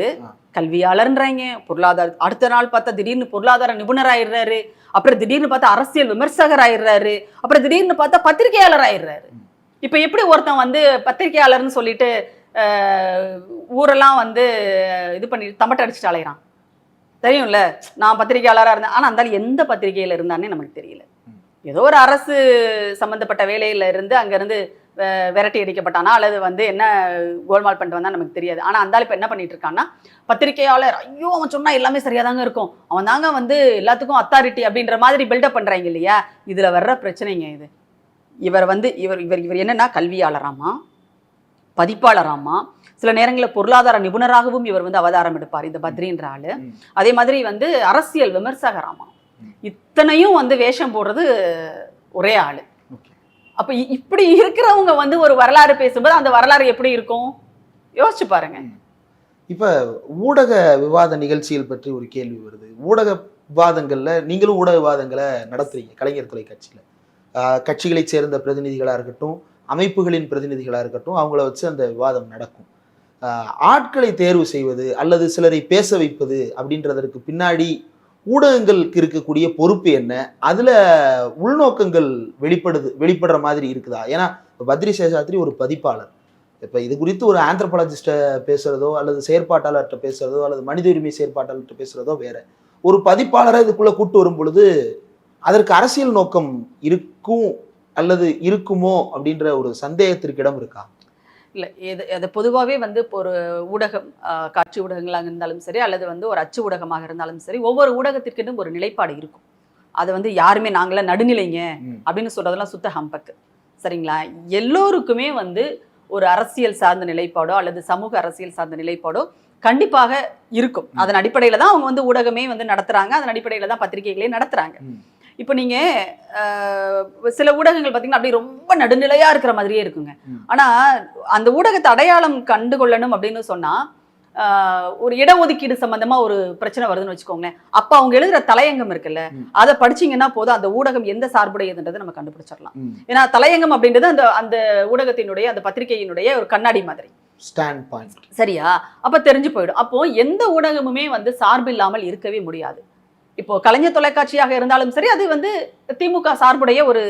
கல்வியாளர்ன்றாங்க பொருளாதார அடுத்த நாள் பார்த்தா திடீர்னு பொருளாதார நிபுணர் ஆயிடுறாரு அப்புறம் திடீர்னு பார்த்தா அரசியல் விமர்சகர் ஆயிடுறாரு அப்புறம் திடீர்னு பார்த்தா பத்திரிகையாளர் ஆயிடுறாரு. இப்ப எப்படி ஒருத்தன் வந்து பத்திரிகையாளர்னு சொல்லிட்டு ஊரெல்லாம் வந்து இது பண்ணி தம்பட்ட அடிச்சுட்டு அலைகிறான் தெரியும்ல? நான் பத்திரிகையாளராக இருந்தேன். ஆனால் அந்தாலும் எந்த பத்திரிகையில் இருந்தானே நமக்கு தெரியல. ஏதோ ஒரு அரசு சம்மந்தப்பட்ட வேலையில் இருந்து அங்கேருந்து விரட்டி அடிக்கப்பட்டானா? அல்லது வந்து என்ன கோல்மால் பண்ணிட்டு வந்தால் நமக்கு தெரியாது. ஆனால் அந்தாலும் இப்போ என்ன பண்ணிட்டு இருக்கான்னா பத்திரிகையாளர் ஐயோ அவன் சொன்னால் எல்லாமே சரியாக தாங்க இருக்கும். அவன் தாங்க வந்து எல்லாத்துக்கும் அத்தாரிட்டி அப்படின்ற மாதிரி பில்டப் பண்ணுறாங்க இல்லையா? இதில் வர்ற பிரச்சனைங்க இது. இவர் வந்து இவர் இவர் இவர் என்னென்னா கல்வியாளராமா? பதிப்பாளராமா? சில நேரங்களில் பொருளாதார நிபுணராகவும் இவர் வந்து அவதாரம் எடுப்பார் இந்த பத்ரின்ற ஆளு. அதே மாதிரி வந்து அரசியல் விமர்சகராமா. இத்தனையும் வந்து வேஷம் போடுறது ஒரே ஆளு. அப்ப இப்படி இருக்கிறவங்க வந்து ஒரு வரலாறு பேசும்போது அந்த வரலாறு எப்படி இருக்கும்? யோசிச்சு பாருங்க. இப்ப ஊடக விவாத நிகழ்ச்சிகள் பற்றி ஒரு கேள்வி வருது. ஊடக விவாதங்கள்ல நீங்களும் ஊடக விவாதங்களை நடத்துறீங்க கலைஞர் தொலைக்காட்சியில. ஆஹ் கட்சிகளைச் சேர்ந்த பிரதிநிதிகளா இருக்கட்டும் அமைப்புகளின் பிரதிநிதிகளா இருக்கட்டும் அவங்கள வச்சு அந்த விவாதம் நடக்கும். ஆட்களை தேர்வு செய்வது அல்லது சிலரை பேச வைப்பது அப்படின்றதற்கு பின்னாடி ஊடகங்களுக்கு இருக்கக்கூடிய பொறுப்பு என்ன? அதில் உள்நோக்கங்கள் வெளிப்படுது வெளிப்படுற மாதிரி இருக்குதா? ஏன்னா பத்ரி சேஷாத்ரி ஒரு பதிப்பாளர். இப்போ இது குறித்து ஒரு ஆந்த்ரபாலஜிஸ்ட்டை பேசுறதோ அல்லது செயற்பாட்டாளர்கிட்ட பேசுகிறதோ அல்லது மனித உரிமை செயற்பாட்டாளர்கிட்ட பேசுகிறதோ வேற. ஒரு பதிப்பாளரை இதுக்குள்ளே கூட்டு வரும் பொழுது அதற்கு அரசியல் நோக்கம் இருக்கும் அல்லது இருக்குமோ அப்படின்ற ஒரு சந்தேகத்திற்கு இடம் இருக்கா? இல்ல இது அது பொதுவாகவே வந்து இப்போ ஒரு ஊடகம் காட்சி ஊடகங்களாக இருந்தாலும் சரி அல்லது வந்து ஒரு அச்சு ஊடகமாக இருந்தாலும் சரி ஒவ்வொரு ஊடகத்திற்கென்றும் ஒரு நிலைப்பாடு இருக்கும் அதை வந்து யாருமே நாங்களாம் நடுநிலைங்க. அப்படின்னு சொல்றதெல்லாம் சுத்த ஹம்பக்கு சரிங்களா எல்லோருக்குமே வந்து ஒரு அரசியல் சார்ந்த நிலைப்பாடோ அல்லது சமூக அரசியல் சார்ந்த நிலைப்பாடோ கண்டிப்பாக இருக்கும். அதன் அடிப்படையில தான் அவங்க வந்து ஊடகமே வந்து நடத்துறாங்க அதன் அடிப்படையில தான் பத்திரிகைகளே நடத்துறாங்க ம். இப்போ நீங்க ஆஹ், சில ஊடகங்கள் பார்த்தீங்கன்னா அப்படியே ரொம்ப நடுநிலையா இருக்கிற மாதிரியே இருக்குங்க. ஆனா அந்த ஊடகத்தை அடையாளம் கண்டுகொள்ளணும் அப்படின்னு சொன்னா ஆஹ், ஒரு இடஒதுக்கீடு சம்பந்தமா ஒரு பிரச்சனை வருதுன்னு வச்சுக்கோங்களேன். அப்ப அவங்க எழுதுற தலையங்கம் இருக்குல்ல. அதை படிச்சீங்கன்னா போதும் அந்த ஊடகம் எந்த சார்புடையதுன்றதை நம்ம கண்டுபிடிச்சிடலாம். ஏன்னா தலையங்கம் அப்படின்றது அந்த அந்த ஊடகத்தினுடைய அந்த பத்திரிகையினுடைய ஒரு கண்ணாடி மாதிரி. ஸ்டாண்ட் பாயிண்ட் சரியா? அப்ப தெரிஞ்சு போயிடும். அப்போ எந்த ஊடகமுமே வந்து சார்பு இல்லாமல் இருக்கவே முடியாது. இப்போ கலைஞர் தொலைக்காட்சியாக இருந்தாலும் சரி அது வந்து திமுக சார்புடைய ஒரு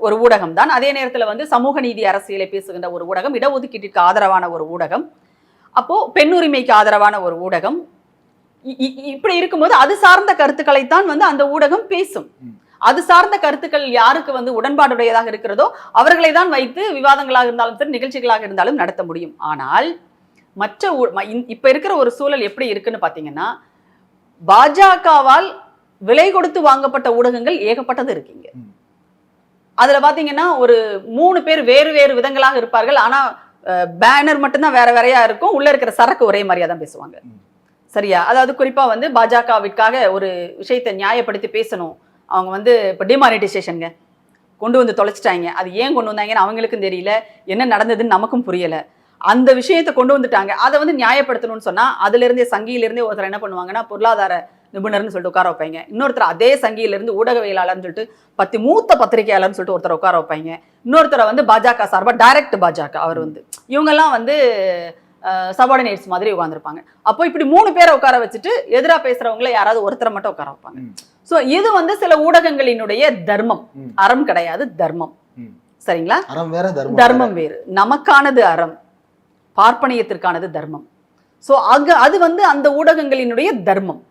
ஒரு ஊடகம் தான் அதே நேரத்தில் வந்து சமூக நீதி அரசியலை பேசுகின்ற ஒரு ஊடகம் இடஒதுக்கீட்டிற்கு ஆதரவான ஒரு ஊடகம். அப்போ பெண் உரிமைக்கு ஆதரவான ஒரு ஊடகம். இ- இ- இப்படி இருக்கும்போது அது சார்ந்த கருத்துக்களை தான் வந்து அந்த ஊடகம் பேசும். அது சார்ந்த கருத்துக்கள் யாருக்கு வந்து உடன்பாடுடையதாக இருக்கிறதோ அவர்களை தான் வைத்து விவாதங்களாக இருந்தாலும் சரி நிகழ்ச்சிகளாக இருந்தாலும் நடத்த முடியும். ஆனால் மற்ற ஊ- ம- இந்- இருக்கிற ஒரு சூழல் எப்படி இருக்குன்னு பார்த்தீங்கன்னா பாஜகவால் விலை கொடுத்து வாங்கப்பட்ட ஊடகங்கள் ஏகப்பட்டது இருக்கீங்க. அதுல பாத்தீங்கன்னா ஒரு மூணு பேர் வேறு வேறு விதங்களாக இருப்பார்கள். ஆனா பேனர் மட்டும்தான் வேற வேறையா இருக்கும். உள்ள இருக்கிற சரக்கு ஒரே மாதிரியா தான் பேசுவாங்க. சரியா? அதாவது குறிப்பா வந்து பாஜகவிற்காக ஒரு விஷயத்தை நியாயப்படுத்தி பேசணும். அவங்க வந்து இப்போ டிமானிட்டைசேஷனுங்க கொண்டு வந்து தொலைச்சிட்டாங்க. அது ஏன் கொண்டு வந்தாங்கன்னு அவங்களுக்கும் தெரியல. என்ன நடந்ததுன்னு நமக்கும் புரியல. அந்த விஷயத்தை கொண்டு வந்துட்டாங்க. அதை வந்து நியாயப்படுத்தணும்னு சொன்னா அதுல இருந்தே சங்கியில இருந்தே ஒருத்தர் என்ன பண்ணுவாங்கன்னா பொருளாதார நிபுணர்னு சொல்லிட்டு உட்கார வைப்பாங்க. இன்னொருத்தர் அதே சங்கியில இருந்து ஊடகவியலாளர்னு சொல்லிட்டு பத்தி மூத்த பத்திரிகையாளர்னு சொல்லிட்டு ஒருத்தர் உட்கார வைப்பாங்க. இன்னொருத்தரை வந்து பாஜக சார்பா டைரக்ட் பாஜக அவர் வந்து. இவங்கெல்லாம் வந்து சபார்டினேட்ஸ் மாதிரி உட்காந்துருப்பாங்க அப்போ இப்படி மூணு பேரை உட்கார வச்சுட்டு எதிரா பேசுறவங்கள யாராவது ஒருத்தரை மட்டும் உட்கார வைப்பாங்க. சோ இது வந்து சில ஊடகங்களினுடைய தர்மம். அறம் கிடையாது தர்மம். சரிங்களா. தர்மம் வேறு. நமக்கானது அறம். பார்ப்பனியத்திற்கானது தர்மம். சோ அங்க அது வந்து அந்த ஊடகங்களினுடைய தர்மம்.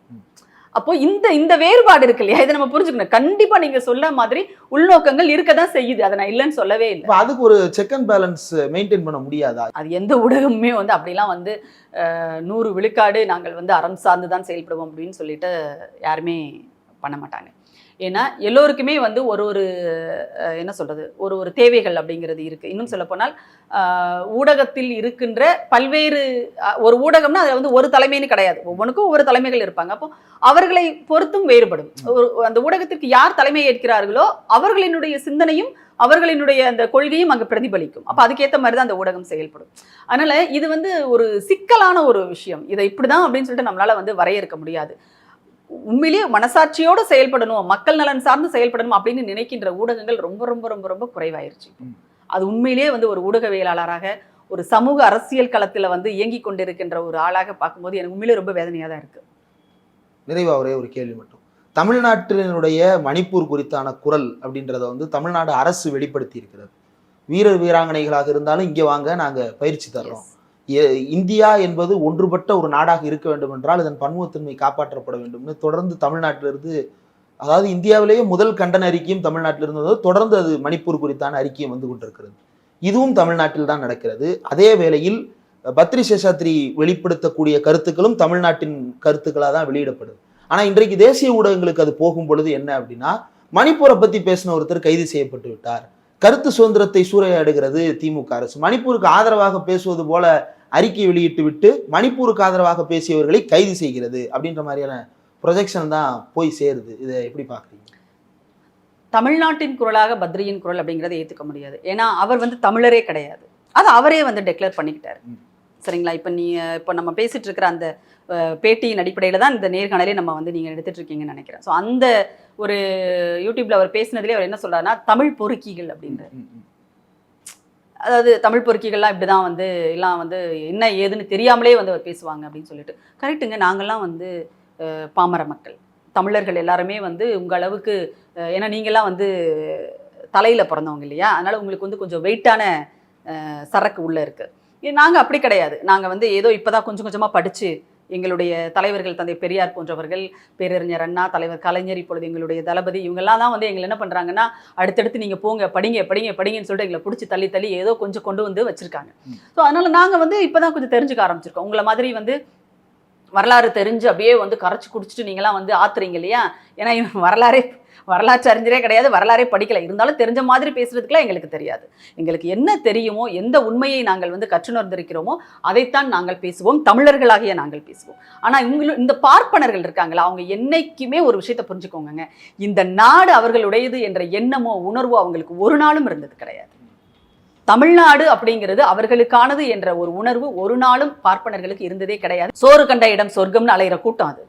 அப்போ இந்த இந்த வேறுபாடு இருக்கு இல்லையா? இதை நம்ம புரிஞ்சுக்கணும். கண்டிப்பா நீங்க சொல்ல மாதிரி உள்நோக்கங்கள் இருக்கதான் செய்யுது. அதை நான் இல்லைன்னு சொல்லவே இல்லை. அதுக்கு ஒரு செக் அண்ட் பேலன்ஸ் மெயின்டைன் பண்ண முடியாதா? அது எந்த ஊடகமுமே வந்து அப்படிலாம் வந்து நூறு விழுக்காடு நாங்கள் வந்து அறம் சார்ந்து தான் செயல்படுவோம் அப்படின்னு சொல்லிட்டு யாருமே பண்ண மாட்டாங்க. ஏன்னா எல்லோருக்குமே வந்து ஒரு ஒரு என்ன சொல்றது ஒரு ஒரு தேவைகள் அப்படிங்கிறது இருக்கு. இன்னும் சொல்ல போனால் ஊடகத்தில் இருக்கின்ற பல்வேறு ஒரு ஊடகம்னா அதுல வந்து ஒரு தலைமைன்னு கிடையாது. ஒவ்வொன்றுக்கும் ஒவ்வொரு தலைமைகள் இருப்பாங்க. அப்போ அவர்களை பொறுத்தும் வேறுபடும். ஒரு அந்த ஊடகத்திற்கு யார் தலைமை ஏற்கிறார்களோ அவர்களினுடைய சிந்தனையும் அவர்களினுடைய அந்த கொள்கையும் அங்க பிரதிபலிக்கும். அப்ப அதுக்கேத்த மாதிரி தான் அந்த ஊடகம் செயல்படும். அதனால இது வந்து ஒரு சிக்கலான ஒரு விஷயம். இதை இப்படிதான் அப்படின்னு சொல்லிட்டு நம்மளால வந்து வரையறுக்க முடியாது. உண்மையிலேயே மனசாட்சியோடு செயல்படணும் மக்கள் நலன் சார்ந்து செயல்படணும் அப்படின்னு நினைக்கின்ற ஊடகங்கள் ரொம்ப ரொம்ப ரொம்ப ரொம்ப குறைவாயிருச்சு. அது உண்மையிலேயே வந்து ஒரு ஊடகவியலாளராக ஒரு சமூக அரசியல் களத்துல வந்து இயங்கி கொண்டிருக்கின்ற ஒரு ஆளாக பார்க்கும்போது எனக்கு உண்மையிலே ரொம்ப வேதனையா தான் இருக்கு. நிறைவா ஒரே ஒரு கேள்வி மட்டும். தமிழ்நாட்டினுடைய மணிப்பூர் குறித்தான குரல் அப்படின்றத வந்து தமிழ்நாடு அரசு வெளிப்படுத்தி இருக்கிறது வீரர் வீராங்கனைகளாக இருந்தாலும் இங்க வாங்க நாங்க பயிற்சி தர்றோம். இந்தியா என்பது ஒன்றுபட்ட ஒரு நாடாக இருக்க வேண்டும் என்றால் இதன் பன்முகத்தன்மை காப்பாற்றப்பட வேண்டும்னு தொடர்ந்து தமிழ்நாட்டிலிருந்து அதாவது இந்தியாவிலேயே முதல் கண்டன அறிக்கையும் தமிழ்நாட்டில் இருந்தது. தொடர்ந்து அது மணிப்பூர் குறித்தான அறிக்கையும் வந்து கொண்டிருக்கிறது. இதுவும் தமிழ்நாட்டில் தான் நடக்கிறது. அதே வேளையில் பத்ரி சேஷாத்ரி வெளிப்படுத்தக்கூடிய கருத்துக்களும் தமிழ்நாட்டின் கருத்துக்களாக தான் வெளியிடப்படுது. ஆனால் இன்றைக்கு தேசிய ஊடகங்களுக்கு அது போகும் பொழுது என்ன அப்படின்னா மணிப்பூரை பற்றி பேசின ஒருத்தர் கைது செய்யப்பட்டு விட்டார் கருத்து சுதந்திரத்தை சூறையாடுகிறது திமுக அரசு. மணிப்பூருக்கு ஆதரவாக பேசுவது போல அறிக்கை வெளியிட்டு விட்டு மணிப்பூருக்கு ஆதரவாக பேசியவர்களை கைது செய்கிறது அப்படின்ற மாதிரியான ப்ரொஜெக்ஷன் தான் போய் சேருது. இதை எப்படி பாக்குறீங்க தமிழ்நாட்டின் குரலாக பத்ரியின் குரல் அப்படிங்கிறத ஏத்துக்க முடியாது. ஏன்னா அவர் வந்து தமிழரே கிடையாது. அது அவரே வந்து டெக்ளேர் பண்ணிக்கிட்டாரு. சரிங்களா? இப்போ நீ இப்போ நம்ம பேசிட்டு இருக்கிற அந்த பேட்டியின் அடிப்படையில் தான் இந்த நேர்காணலே நம்ம வந்து நீங்கள் எடுத்துட்டு இருக்கீங்கன்னு நினைக்கிறேன். ஸோ அந்த ஒரு யூடியூப்ல அவர் பேசினதுலேயே அவர் என்ன சொல்றாருன்னா தமிழ் பொறுக்கிகள் அப்படின்ற ம், ம். அதாவது தமிழ் பொறுக்கிகள்லாம் இப்படி தான் வந்து எல்லாம் வந்து என்ன ஏதுன்னு தெரியாமலே வந்து அவர் பேசுவாங்க அப்படின்னு சொல்லிட்டு. கரெக்டுங்க நாங்கள்லாம் வந்து பாமர மக்கள். தமிழர்கள் எல்லாருமே வந்து உங்கள் அளவுக்கு ஏன்னா நீங்கள்லாம் வந்து தலையில் பிறந்தவங்க இல்லையா? அதனால் உங்களுக்கு வந்து கொஞ்சம் வெயிட்டான சரக்கு உள்ளே இருக்குது நாங்கள் அப்படி கிடையாது. நாங்கள் வந்து ஏதோ இப்போ தான் கொஞ்சம் கொஞ்சமாக படித்து எங்களுடைய தலைவர்கள் தந்தை பெரியார் போன்றவர்கள் பேரறிஞர் அண்ணா தலைவர் கலைஞர் இப்பொழுது எங்களுடைய தளபதி இவங்கெல்லாம் தான் வந்து எங்களை என்ன பண்ணுறாங்கன்னா அடுத்தடுத்து நீங்கள் போங்க படிங்க படிங்க படிங்கன்னு சொல்லிட்டு எங்களை பிடிச்சி தள்ளி தள்ளி ஏதோ கொஞ்சம் கொண்டு வந்து வச்சுருக்காங்க. ஸோ அதனால் நாங்கள் வந்து இப்போ தான் கொஞ்சம் தெரிஞ்சுக்க ஆரம்பிச்சிருக்கோம். உங்களை மாதிரி வந்து வரலாறு தெரிஞ்சு அப்படியே வந்து கரைச்சி குடிச்சிட்டு நீங்களாம் வந்து ஆத்துறீங்க இல்லையா? ஏன்னா இவன் வரலாறே வரலாற்று அறிஞரே கிடையாது வரலாறே படிக்கல. இருந்தாலும் தெரிஞ்ச மாதிரி பேசுறதுக்குலாம் எங்களுக்கு தெரியாது. எங்களுக்கு என்ன தெரியுமோ எந்த உண்மையை நாங்கள் வந்து கற்றுணர்ந்திருக்கிறோமோ அதைத்தான் நாங்கள் பேசுவோம். தமிழர்களாகிய நாங்கள் பேசுவோம். ஆனால் இவங்களும் இந்த பார்ப்பனர்கள் இருக்காங்களா அவங்க என்னைக்குமே ஒரு விஷயத்தை புரிஞ்சுக்கோங்க இந்த நாடு அவர்களுடையது என்ற எண்ணமோ உணர்வோ அவங்களுக்கு ஒரு நாளும் இருந்தது கிடையாது. தமிழ்நாடு அப்படிங்கிறது அவர்களுக்கானது என்ற ஒரு உணர்வு ஒரு நாளும் பார்ப்பனர்களுக்கு இருந்ததே கிடையாது. சோறு கண்ட இடம் சொர்க்கம்னு அலையிற கூட்டம் அது.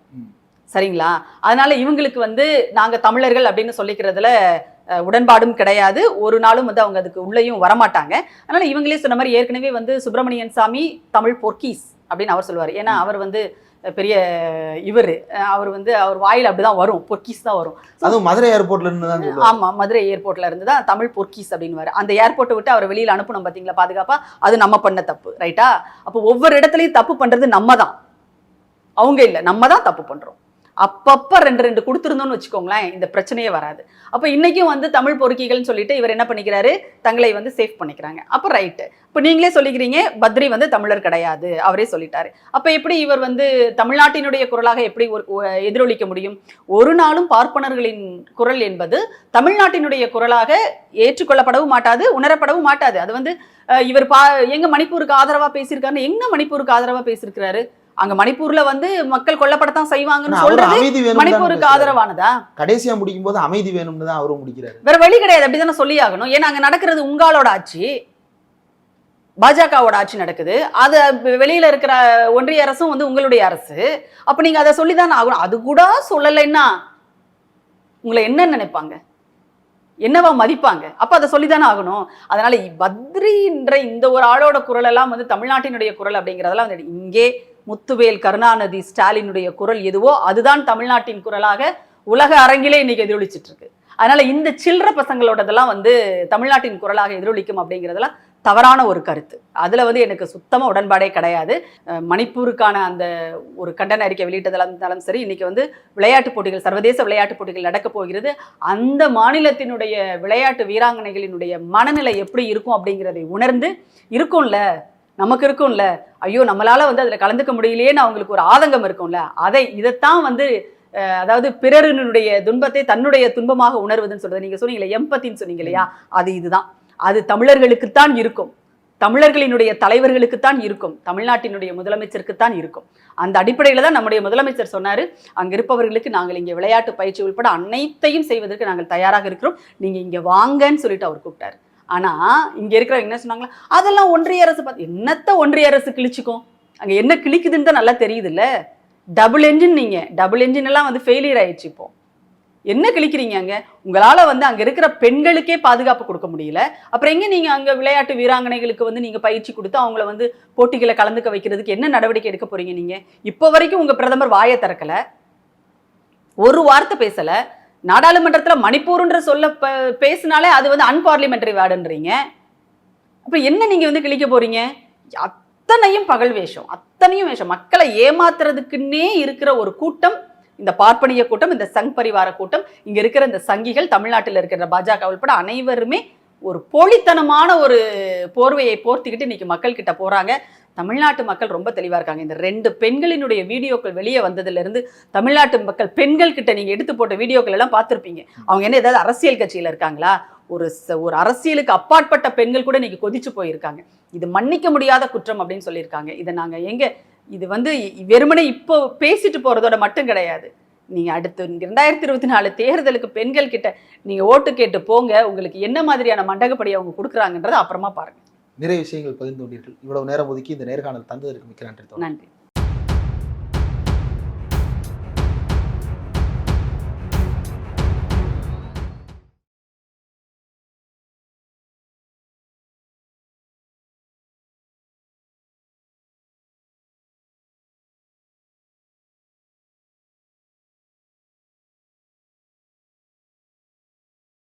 சரிங்களா? அதனால இவங்களுக்கு வந்து நாங்க தமிழர்கள் அப்படின்னு சொல்லிக்கிறதுல உடன்பாடும் கிடையாது. ஒரு நாளும் வந்து அவங்க அதுக்கு உள்ளேயும் வரமாட்டாங்க. அதனால இவங்களே சொன்ன மாதிரி ஏற்கனவே வந்து சுப்பிரமணியன் சாமி தமிழ் பொர்க்கீஸ் அப்படின்னு அவர் சொல்லுவார். ஏன்னா அவர் வந்து பெரிய இவர். அவர் வந்து அவர் வாயில் அப்படிதான் வரும். பொர்க்கீஸ் தான் வரும். அதுவும் மதுரை ஏர்போர்ட்ல இருந்து தான் சொல்லுவாங்க ஆமா மதுரை ஏர்போர்ட்ல இருந்து தான் தமிழ் பொர்க்கீஸ் அப்படின்னு அந்த ஏர்போர்ட்டை விட்டு அவர் வெளியில அனுப்பணும் பாத்தீங்களா பாதுகாப்பா? அது நம்ம பண்ண தப்பு ரைட்டா அப்போ ஒவ்வொரு இடத்துலயும் தப்பு பண்றது நம்ம தான். அவங்க இல்ல நம்ம தான் தப்பு பண்றோம். அப்பப்போ ரெண்டு ரெண்டு கொடுத்துருந்தோம்னு வச்சுக்கோங்களேன் இந்த பிரச்சனையே வராது. அப்போ இன்றைக்கும் வந்து தமிழ் பொறுக்கிகள்னு சொல்லிட்டு இவர் என்ன பண்ணிக்கிறாரு? தங்களை வந்து சேஃப் பண்ணிக்கிறாங்க. அப்போ ரைட்டு இப்போ நீங்களே சொல்லிக்கிறீங்க பத்ரி வந்து தமிழர் கிடையாது அவரே சொல்லிட்டாரு. அப்போ எப்படி இவர் வந்து தமிழ்நாட்டினுடைய குரலாக எப்படி ஒரு எதிரொலிக்க முடியும்? ஒரு நாளும் பார்ப்பனர்களின் குரல் என்பது தமிழ்நாட்டினுடைய குரலாக ஏற்றுக்கொள்ளப்படவும் மாட்டாது உணரப்படவும் மாட்டாது. அது வந்து இவர் பா எங்க மணிப்பூருக்கு ஆதரவாக பேசியிருக்காருன்னு எங்க மணிப்பூருக்கு ஆதரவாக பேசியிருக்கிறாரு? அங்க மணிப்பூர்ல வந்து மக்கள் கொல்லப்படத்தான் செய்வாங்கன்னு சொல்றது அமைதி வேணும் மணிப்பூருக்கு ஆதரவானதா? கடைசியா முடிக்கும் போது அமைதி வேணும்னு தான் அவரும் முடிக்கிறாரு. வேற வழி கிடையாது அப்படிதானே சொல்லி ஆகணும் ஏன்னா அங்க நடக்கிறது உங்களோட ஆட்சி பாஜகவோட ஆட்சி நடக்குது. அது வெளியில இருக்கிற ஒன்றிய அரசும் வந்து உங்களுடைய அரசு. அப்ப நீங்க அதை சொல்லிதான் ஆகணும். அது கூட சொல்லலைன்னா உங்களை என்ன நினைப்பாங்க? என்னவா மதிப்பாங்க? அப்ப அதை சொல்லிதானே ஆகணும். அதனால பத்ரின்ற இந்த ஒரு ஆளோட குரல் எல்லாம் வந்து தமிழ்நாட்டினுடைய குரல் அப்படிங்கிறதெல்லாம் இங்கே முத்துவேல் கருணாநிதி ஸ்டாலினுடைய குரல் எதுவோ அதுதான் தமிழ்நாட்டின் குரலாக உலக அரங்கிலே இன்னைக்கு எதிரொலிச்சிட்டு இருக்கு அதனால இந்த சில்லற பசங்களோடதெல்லாம் வந்து தமிழ்நாட்டின் குரலாக எதிரொலிக்கும் அப்படிங்கிறதெல்லாம் தவறான ஒரு கருத்து. அதில் வந்து எனக்கு சுத்தமாக உடன்பாடே கிடையாது. மணிப்பூருக்கான அந்த ஒரு கண்டன அறிக்கை வெளியிட்டதெல்லாம் இருந்தாலும் சரி இன்றைக்கி வந்து விளையாட்டுப் போட்டிகள் சர்வதேச விளையாட்டுப் போட்டிகள் நடக்கப் போகிறது. அந்த மாநிலத்தினுடைய விளையாட்டு வீராங்கனைகளினுடைய மனநிலை எப்படி இருக்கும் அப்படிங்கிறதை உணர்ந்து இருக்கும்ல நமக்கு இருக்கும்ல. ஐயோ நம்மளால வந்து அதில் கலந்துக்க முடியலையேன்னு அவங்களுக்கு ஒரு ஆதங்கம் இருக்கும்ல. அதை இதைத்தான் வந்து அதாவது பிறரினுடைய துன்பத்தை தன்னுடைய துன்பமாக உணர்வதுன்னு சொல்றது. நீங்க சொன்னீங்களே எம்பத்தின்னு சொன்னீங்க இல்லையா? அது இதுதான். அது தமிழர்களுக்குத்தான் இருக்கும். தமிழர்களினுடைய தலைவர்களுக்குத்தான் இருக்கும். தமிழ்நாட்டினுடைய முதலமைச்சருக்குத்தான் இருக்கும். அந்த அடிப்படையில் தான் நம்முடைய முதலமைச்சர் சொன்னாரு. அங்கே இருப்பவர்களுக்கு நாங்கள் இங்கே விளையாட்டு பயிற்சி உட்பட அனைத்தையும் செய்வதற்கு நாங்கள் தயாராக இருக்கிறோம். நீங்கள் இங்கே வாங்கன்னு சொல்லிட்டு அவர் கூப்பிட்டாரு. ஆனால் இங்கே இருக்கிறவங்க என்ன சொன்னாங்களா? அதெல்லாம் ஒன்றிய அரசு பார்த்து என்னத்த ஒன்றிய அரசு கிழிச்சிக்கும்? அங்கே என்ன கிழிக்குதுன்னு தான் நல்லா தெரியுதுல்ல? டபுள் என்ஜின் நீங்கள் டபுள் என்ஜின் எல்லாம் வந்து ஃபெயிலியர் ஆயிடுச்சு இப்போ. என்ன கிழிக்கிறீங்க அங்கே? உங்களால் வந்து அங்கே இருக்கிற பெண்களுக்கே பாதுகாப்பு கொடுக்க முடியல. அப்புறம் எங்கே நீங்கள் அங்கே விளையாட்டு வீராங்கனைகளுக்கு வந்து நீங்கள் பயிற்சி கொடுத்து அவங்கள வந்து போட்டிகளை கலந்துக்க வைக்கிறதுக்கு என்ன நடவடிக்கை எடுக்க போகிறீங்க நீங்கள் இப்போ வரைக்கும் உங்கள் பிரதமர் வாயை திறக்கலை. ஒரு வார்த்தை பேசலை. நாடாளுமன்றத்தில் மணிப்பூர்ன்ற சொல்ல பேசினாலே அது வந்து அன்பார்லிமெண்டரி வேர்டுன்றீங்க. அப்ப என்ன நீங்கள் வந்து கிழிக்க போறீங்க? அத்தனையும் பகல் வேஷம் அத்தனையும் வேஷம். மக்களை ஏமாத்துறதுக்குன்னே இருக்கிற ஒரு கூட்டம் இந்த பார்ப்பனிய கூட்டம் இந்த சங் பரிவார கூட்டம் இங்கே இருக்கிற இந்த சங்கிகள் தமிழ்நாட்டில் இருக்கிற பாஜக உள்பட அனைவருமே ஒரு போலித்தனமான ஒரு போர்வையை போர்த்திக்கிட்டு இன்னைக்கு மக்கள் கிட்ட போறாங்க. தமிழ்நாட்டு மக்கள் ரொம்ப தெளிவாக இருக்காங்க. இந்த ரெண்டு பெண்களினுடைய வீடியோக்கள் வெளியே வந்ததுலேருந்து தமிழ்நாட்டு மக்கள் பெண்கள் கிட்ட நீங்கள் எடுத்து போட்ட வீடியோக்கள் எல்லாம் பார்த்துருப்பீங்க. அவங்க என்ன ஏதாவது அரசியல் கட்சியில் இருக்காங்களா? ஒரு ஒரு அரசியலுக்கு அப்பாற்பட்ட பெண்கள் கூட இன்னைக்கு கொதிச்சு போயிருக்காங்க. இது மன்னிக்க முடியாத குற்றம் அப்படின்னு சொல்லியிருக்காங்க. இதை நாங்கள் எங்கே இது வந்து வெறுமனே இப்போ பேசிட்டு போகிறதோட மட்டும் கிடையாது. நீங்கள் அடுத்து ரெண்டாயிரத்தி இருபத்தி நாலு தேர்தலுக்கு பெண்கள் கிட்ட நீங்கள் ஓட்டு கேட்டு போங்க. உங்களுக்கு என்ன மாதிரியான மண்டகப்படி அவங்க கொடுக்குறாங்கன்றதை அப்புறமா பாருங்க. நிறைய விஷயங்கள் பகிர்ந்து கொண்டீர்கள். இவ்வளவு நேரம் ஒதுக்கி இந்த நேர்காணல் தந்ததற்கு மிக்க நன்றி நன்றி.